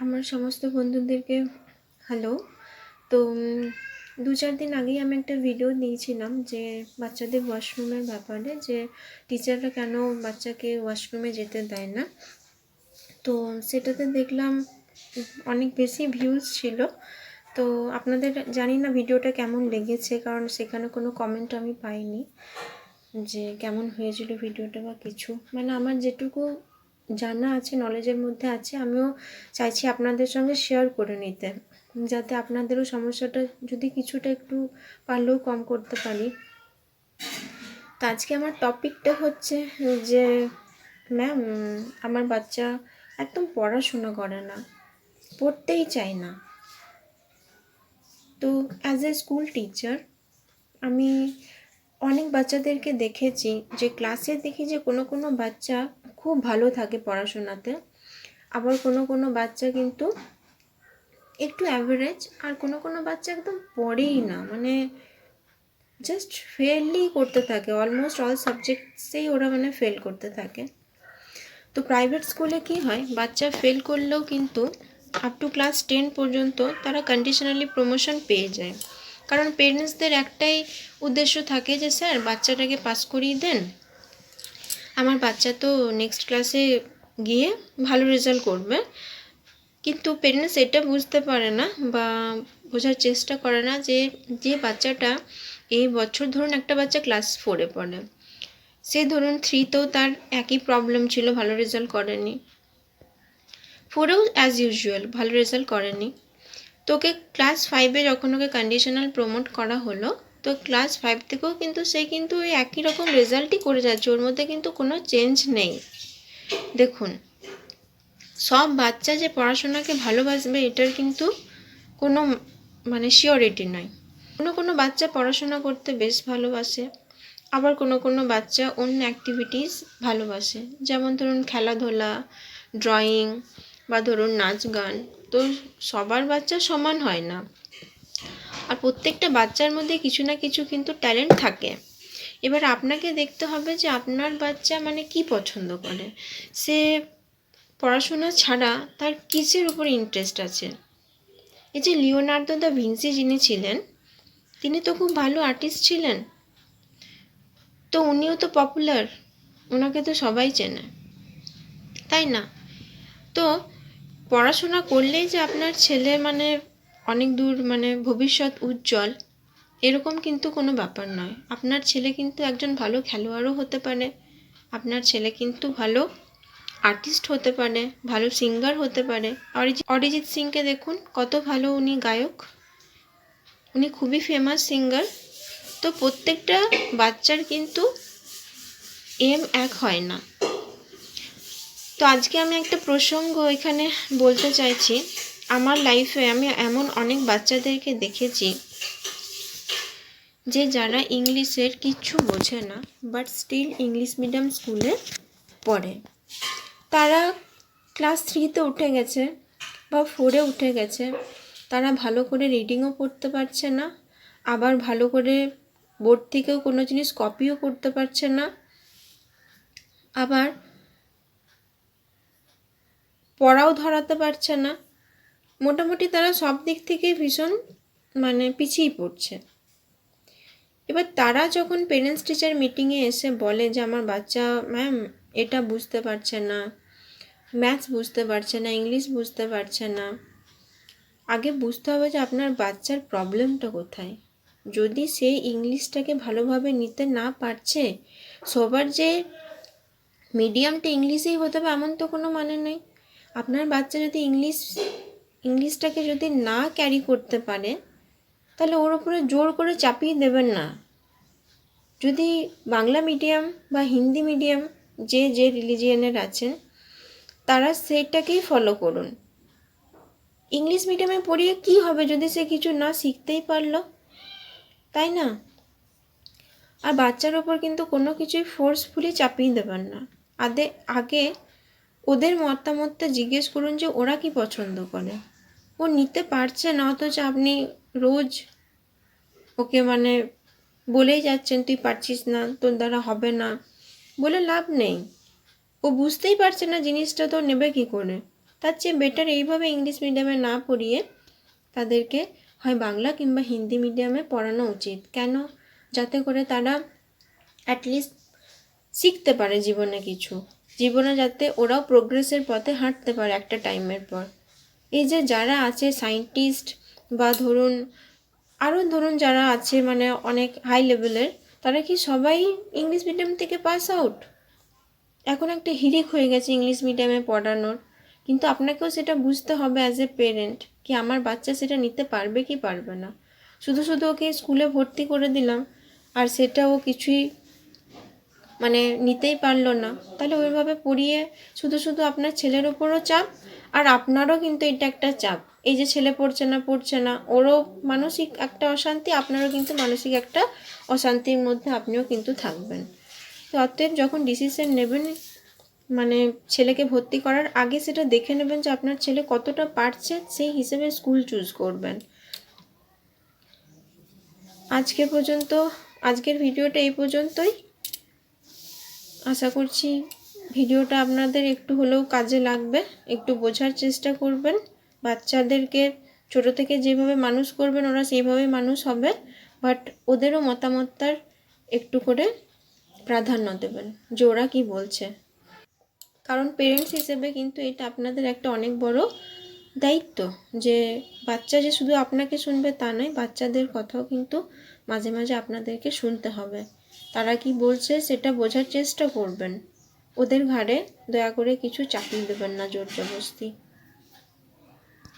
আমার সমস্ত বন্ধুদেরকে হ্যালো তো দু চার দিন আগেই আমি একটা ভিডিও দিয়েছিলাম যে বাচ্চাদের ওয়াশরুমের ব্যাপারে, যে টিচাররা কেন বাচ্চাকে ওয়াশরুমে যেতে দেয় না। তো, সেটাতে দেখলাম অনেক বেশি ভিউজ ছিল। তো, আপনাদের, জানি না ভিডিওটা কেমন লেগেছে, কারণ সেখানে কোনো কমেন্ট আমি পাইনি যে কেমন হয়েছিল ভিডিওটা বা কিছু। মানে আমার যেটুকু জানা আছে নলেজের মধ্যে আছে, আমিও চাইছি আপনাদের সঙ্গে শেয়ার করে নিতে, যাতে আপনাদেরও সমস্যাটা যদি কিছুটা একটু পারলেও কম করতে পারি। তো আজকে আমার টপিকটা হচ্ছে যে ম্যাম আমার বাচ্চা একদম পড়াশোনা করে না, পড়তেই চায় না। তো অ্যাজ এ স্কুল টিচার আমি অনেক বাচ্চাদেরকে দেখেছি যে ক্লাসে দেখি যে কোনো কোনো বাচ্চা খুব ভালো থাকে পড়াশোনাতে। আবার কোনো কোনো বাচ্চা কিন্তু একটু অ্যাভারেজ আর কোনো কোনো বাচ্চা একদম পড়েই না। মানে জাস্ট ফেলই করতে থাকে। অলমোস্ট অল সাবজেক্টসেই ওরা মানে ফেল করতে থাকে। তো প্রাইভেট স্কুলে কি হয়, বাচ্চা ফেল করলেও কিন্তু আপ টু ক্লাস টেন পর্যন্ত তারা কন্ডিশনালি প্রমোশন পেয়ে যায়। কারণ পেরেন্টসদের একটাই উদ্দেশ্য থাকে যে, স্যার, বাচ্চাটাকে পাস করিয়ে দেন। আমার বাচ্চা তো নেক্সট ক্লাসে গিয়ে ভালো রেজাল্ট করবে। কিন্তু পেরেন্টস এটা বুঝতে পারে না বা বোঝার চেষ্টা করে না যে যে বাচ্চাটা এই বছর ধরুন একটা বাচ্চা ক্লাস ফোরে পড়ে। সে ধরুন থ্রিতেও তার একই প্রবলেম ছিল, ভালো রেজাল্ট করেনি। ফোরেও অ্যাজ ইউজুয়াল ভালো রেজাল্ট করেনি। তোকে ক্লাস ফাইভে যখন ওকে কন্ডিশনাল প্রমোট করা হলো তো ক্লাস ফাইভ থেকেও কিন্তু সে কিন্তু ওই একই রকম রেজাল্টই করে যাচ্ছে, ওর মধ্যে কিন্তু কোনো চেঞ্জ নেই। দেখুন, সব বাচ্চা যে পড়াশোনাকে ভালোবাসবে, এটার কিন্তু কোনো মানে শিওরিটি নয়। কোনো কোনো বাচ্চা পড়াশোনা করতে বেশ ভালোবাসে, আবার কোনো কোনো বাচ্চা অন্য অ্যাক্টিভিটিস ভালোবাসে। যেমন ধরুন খেলাধুলা ড্রয়িং বা ধরুন নাচ গান, তো সবার বাচ্চা সমান হয় না। আর প্রত্যেকটা বাচ্চার মধ্যে কিছু না কিছু কিন্তু ট্যালেন্ট থাকে। এবার আপনাকে দেখতে হবে যে আপনার বাচ্চা মানে কি পছন্দ করে? সে পড়াশোনা ছাড়া তার কিসের উপর ইন্টারেস্ট আছে? এই যে লিওনার্দো দ্য ভিনসি যিনি ছিলেন, তিনি তো খুব ভালো আর্টিস্ট ছিলেন। তো উনিও তো পপুলার ওনাকে তো সবাই চেনে। তাই না? তো পড়াশোনা করলেই যে আপনার ছেলে মানে অনেক দূর মানে ভবিষ্যৎ উজ্জ্বল, এরকম কিন্তু কোনো ব্যাপার নয়। আপনার ছেলে কিন্তু একজন ভালো খেলোয়াড়ও হতে পারে, আপনার ছেলে কিন্তু ভালো আর্টিস্ট হতে পারে, ভালো সিঙ্গার হতে পারে। অরিজিৎ অরিজিৎ সিংকে দেখুন, কত ভালো উনি গায়ক। উনি খুবই ফেমাস সিঙ্গার তো প্রত্যেকটা বাচ্চার কিন্তু এম এক হয় না। তো আজকে আমি একটা প্রসঙ্গ এখানে বলতে চাইছি। আমার লাইফে আমি এমন অনেক বাচ্চাদেরকে দেখেছি যে যারা ইংলিশের কিচ্ছু বোঝে না বাট স্টিল ইংলিশ মিডিয়াম স্কুলে পড়ে। তারা ক্লাস থ্রিতে উঠে গেছে বা ফোরে উঠে গেছে, তারা ভালো করে রিডিংও করতে পারছে না, আবার ভালো করে বোর্ড থেকেও কোনো জিনিস কপিও করতে পারছে না, আবার পড়াও ধরাতে পারছে না। মোটামুটি তারা সব দিক থেকেই ভীষণ মানে পিছিয়ে পড়ছে। এবার তারা যখন পেরেন্টস টিচার মিটিংয়ে এসে বলে যে, আমার বাচ্চা ম্যাম এটা বুঝতে পারছে না ম্যাথস বুঝতে পারছে না ইংলিশ বুঝতে পারছে না, আগে বুঝতে হবে যে আপনার বাচ্চার প্রবলেমটা কোথায়। যদি সে ইংলিশটাকে ভালোভাবে নিতে না পারছে, সবার যে মিডিয়ামটা ইংলিশেই হতে হবে, এমন তো কোনো মানে নেই। আপনার বাচ্চা যদি ইংলিশ ইংলিশটাকে যদি না ক্যারি করতে পারে তাহলে ওর উপরে জোর করে চাপিয়ে দেবেন না। যদি বাংলা মিডিয়াম বা হিন্দি মিডিয়াম যে যে রিলিজিয়ানের আছেন, তারা সেটাকেই ফলো করুন। ইংলিশ মিডিয়ামে পড়িয়ে কি হবে যদি সে কিছু না শিখতেই পারল? তাই না? আর বাচ্চার ওপর কিন্তু কোনো কিছুই ফোর্সফুলি চাপিয়ে দেবেন না। আদে আগে ওদের মতামতটা জিজ্ঞেস করুন যে ওরা কি পছন্দ করে। ও নিতে পারছে না, অথচ আপনি রোজ ওকে মানে বলেই যাচ্ছেন, তুই পারছিস না, তোর দ্বারা হবে না। বলে লাভ নেই। ও বুঝতেই পারছে না জিনিসটা, তো নেবে কি করে? তার চেয়ে বেটার এইভাবে ইংলিশ মিডিয়ামে না পড়িয়ে তাদেরকে হয় বাংলা কিংবা হিন্দি মিডিয়ামে পড়ানো উচিত। কেন? যাতে করে তারা অ্যাটলিস্ট শিখতে পারে জীবনে কিছু। জীবনে যাতে ওরাও প্রোগ্রেসের পথে হাঁটতে পারে একটা টাইমের পর। এই যে যারা আছে সায়েন্টিস্ট বা ধরুন আরও ধরুন যারা আছে মানে অনেক হাই লেভেলের তারা কি সবাই ইংলিশ মিডিয়াম থেকে পাস আউট এখন একটা হিরিক হয়ে গেছে ইংলিশ মিডিয়ামে পড়ানোর। কিন্তু আপনাকেও সেটা বুঝতে হবে অ্যাজ এ পেরেন্ট কি আমার বাচ্চা সেটা নিতে পারবে কি পারবে না। শুধু শুধু ওকে স্কুলে ভর্তি করে দিলাম, আর সেটা ও কিছুই মানে নিতেই পারল না। তাহলে ওইভাবে পড়িয়ে শুধু শুধু আপনার ছেলের ওপরও চাপ, আর আপনারও কিন্তু এটা একটা চাপ। এই যে ছেলে পড়ছে না পড়ছে না, ওরও মানসিক একটা অশান্তি, আপনারও কিন্তু মানসিক একটা অশান্তির মধ্যে আপনিও কিন্তু থাকবেন। তো অতএব যখন ডিসিশন নেবেন মানে ছেলেকে ভর্তি করার আগে সেটা দেখে নেবেন যে আপনার ছেলে কতটা পারছে, সেই হিসেবে স্কুল চুজ করবেন। আজকে পর্যন্ত, আজকের ভিডিওটা এই পর্যন্তই। আশা করছি ভিডিওটা আপনাদের একটু হলেও কাজে লাগবে। একটু বোঝার চেষ্টা করবেন। বাচ্চাদেরকে ছোট থেকে যেভাবে মানুষ করবেন, ওরা সেইভাবেই মানুষ হবে। বাট ওদেরও মতামতটার একটু করে প্রাধান্য দেবেন যে ওরা কী বলছে। কারণ পেরেন্টস হিসেবে কিন্তু এটা আপনাদের একটা অনেক বড় দায়িত্ব যে বাচ্চা যে শুধু আপনাকে শুনবে তা নয়, বাচ্চাদের কথাও কিন্তু মাঝে মাঝে আপনাদেরকে শুনতে হবে। তারা কি বলছে সেটা বোঝার চেষ্টা করবেন। ওদের ঘাড়ে দয়া করে কিছু চাপিয়ে দেবেন না জোর জবরদস্তি